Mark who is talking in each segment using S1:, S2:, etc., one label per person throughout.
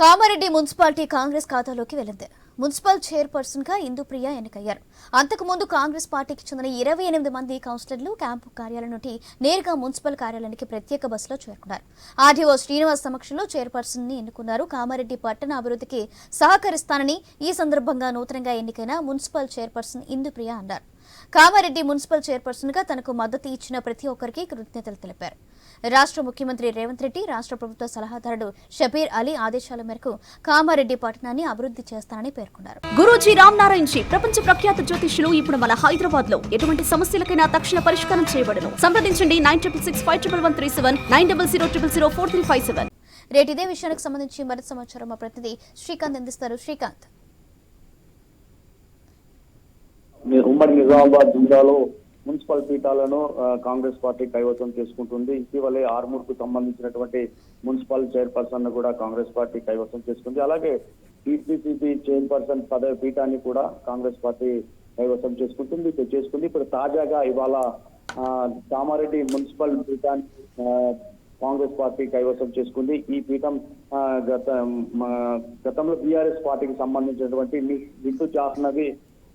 S1: Kamareddy municipality Congress ఖాతాలోకి వెళ్ళింది. Municipal చైర్పర్సన్గా ఇందుప్రియ ఎన్నికయ్యారు. అంతకుముందు కాంగ్రెస్ పార్టీకి చెందిన ఇరవై ఎనిమిది మంది కౌన్సిలర్లు క్యాంపు కార్యాలయం నుండి నేరుగా మున్సిపల్ కార్యాలయానికి ప్రత్యేక బస్సులో చేరుకున్నారు. ఆర్డీఓ శ్రీనివాస్ సమక్షంలో చైర్పర్సన్ని ఎన్నుకున్నారు. కామారెడ్డి పట్టణ అభివృద్ధికి సహకరిస్తానని ఈ సందర్భంగా నూతనంగా ఎన్నికైన మున్సిపల్ చైర్పర్సన్ ఇందుప్రియ అన్నారు. కామారెడ్డి మున్సిపల్ చైర్పర్సన్గా తనకు మద్దతు ఇచ్చిన ప్రతి ఒక్కరికి కృతజ్ఞతలు తెలిపారు. రాష్ట్ర ముఖ్యమంత్రి రేవంత్ రెడ్డి రాష్ట్ర ప్రభుత్వ సలహాదారుడు షబీర్ అలీ ఆదేశాల మేరకు కామారెడ్డి పట్టణాన్ని అభివృద్ధి చేస్తానని పేర్కొన్నారు.
S2: గురూజీ రామ్ నారాయణ్ జీ ప్రపంచ ప్రఖ్యాత జ్యోతిష్యులు ఇప్పుడు మన హైదరాబాద్లో ఎటువంటి సమస్యలకైనా తక్షణ పరిష్కారం చేయబడను. సంప్రదించండి nine triple six five triple one three seven nine double zero triple zero four three five seven.
S1: Rate ఇదే విషయానికి సంబంధించి మరింత సమాచారం మా ప్రతినిధి శ్రీకాంత్ అందిస్తారు. శ్రీకాంత్
S3: మీ ఉమ్మడి నిజామాబాద్ జిల్లాలో మున్సిపల్ పీఠాలను కాంగ్రెస్ పార్టీ కైవసం చేసుకుంటుంది. ఇటీవలే ఆర్మూర్కు సంబంధించినటువంటి మున్సిపల్ చైర్పర్సన్ను కూడా కాంగ్రెస్ పార్టీ కైవసం చేసుకుంది. అలాగే టీపీసీసీ చైర్పర్సన్ పదవి పీఠాన్ని కూడా కాంగ్రెస్ పార్టీ కైవసం చేసుకుంటుంది చేసుకుంది. ఇప్పుడు తాజాగా ఇవాళ కామారెడ్డి మున్సిపల్ పీఠాన్ని కాంగ్రెస్ పార్టీ కైవసం చేసుకుంది. ఈ పీఠం గత గతంలో బీఆర్ఎస్ పార్టీకి సంబంధించినటువంటి నిట్టు జాహ్నవి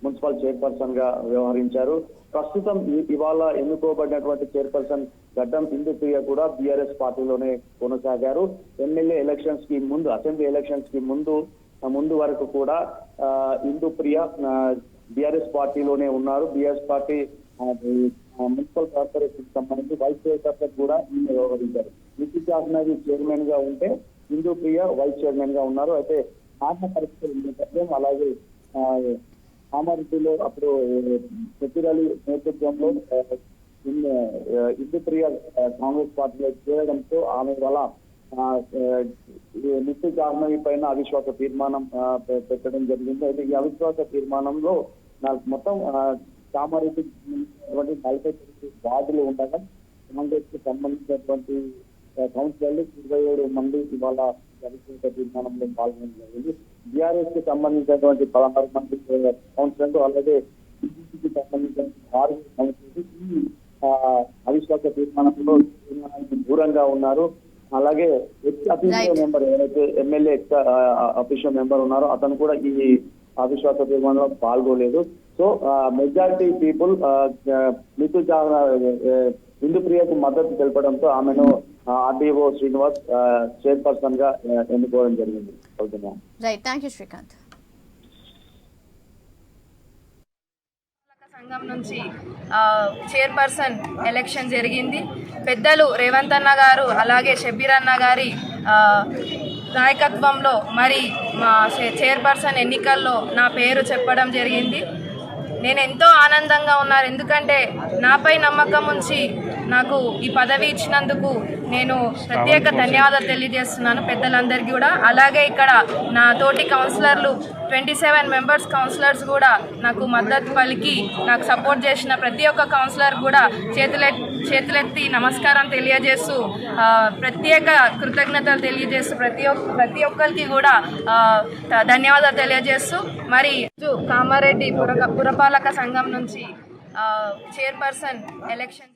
S3: మున్సిపల్ చైర్పర్సన్గా వ్యవహరించారు. ప్రస్తుతం ఇవాళ ఎన్నుకోబడినటువంటి చైర్పర్సన్ గడ్డం ఇందుప్రియ కూడా బీఆర్ఎస్ పార్టీలోనే కొనసాగారు. ఎమ్మెల్యే ఎలక్షన్స్కి ముందు అసెంబ్లీ ఎలక్షన్స్కి ముందు ముందు వరకు కూడా ఇందుప్రియ బీఆర్ఎస్ పార్టీలోనే ఉన్నారు. బీఆర్ఎస్ పార్టీ మున్సిపల్ కార్పొరేషన్ సంబంధించి వైస్ చైర్పర్సన్ కూడా ఈమె వ్యవహరించారు. నితి జాహ్నవి చైర్మన్గా ఉంటే ఇందుప్రియ వైస్ చైర్మన్గా ఉన్నారు. అయితే ఆత్మ పరిస్థితులు అలాగే కామారెడ్డిలో అప్పుడు సత్యరాలి నేతృత్వంలో ఆ, కాంగ్రెస్ పార్టీలో చేరడంతో ఆమె వల్ల నిత్య జాహ్నవి పైన అవిశ్వాస తీర్మానం పెట్టడం జరిగింది. అయితే ఈ అవిశ్వాస తీర్మానంలో నాకు మొత్తం కామారెడ్డి నలభై వార్డులు ఉండగా కాంగ్రెస్కి సంబంధించినటువంటి కౌన్సిలర్లు ఇరవై ఏడు మంది ఇవాళ అవిశ్వాస తీర్మానంలో పాల్గొనడం జరిగింది. బీఆర్ఎస్కి సంబంధించినటువంటి పదహారు మంది కౌన్సిలర్లు అలాగే బీజేపీకి సంబంధించిన ఆరు కౌన్సిలర్లు ఈ అవిశ్వాస తీర్మానంలో తీర్మానానికి దూరంగా ఉన్నారు అలాగే అఫీషియల్. మెంబర్ ఎవరైతే ఎమ్మెల్యే ఎక్స్ అఫీషియల్ మెంబర్ ఉన్నారో అతను కూడా ఈ అవిశ్వాస తీర్మానంలో పాల్గొలేదు సో మెజారిటీ పీపుల్ మితు హిందూప్రియకు మద్దతు తెలపడంతో ఆమెను ఆర్డీఓ శ్రీనివాస్ చైర్పర్సన్గా ఎన్నుకోవడం జరిగింది.
S1: రైట్. థ్యాంక్ యూ శ్రీకాంత్
S4: సంఘం నుంచి ఆ, చైర్పర్సన్ ఎలక్షన్ జరిగింది. పెద్దలు రేవంత్ అన్న గారు అలాగే షబీర్ అన్న గారి నాయకత్వంలో మరి మా చైర్పర్సన్ ఎన్నికల్లో నా పేరు చెప్పడం జరిగింది. నేను ఎంతో ఆనందంగా ఉన్నారు. ఎందుకంటే నాపై నమ్మకం ఉంచి నాకు ఈ పదవి ఇచ్చినందుకు నేను ప్రత్యేక ధన్యవాదాలు తెలియజేస్తున్నాను. పెద్దలందరికీ కూడా. అలాగే ఇక్కడ నా తోటి కౌన్సిలర్లు ట్వంటీ సెవెన్ మెంబర్స్ కౌన్సిలర్స్ కూడా నాకు మద్దతు పలికి నాకు సపోర్ట్ చేసిన ప్రతి ఒక్క కౌన్సిలర్ కూడా చేతులె చేతులెత్తి నమస్కారం తెలియజేస్తూ ప్రత్యేక కృతజ్ఞతలు తెలియజేస్తూ ప్రతి ఒక్క ప్రతి ఒక్కరికి కూడా ధన్యవాదాలు తెలియజేస్తూ మరి కామారెడ్డి పుర పురపాలక సంఘం నుంచి చైర్పర్సన్ ఎలక్షన్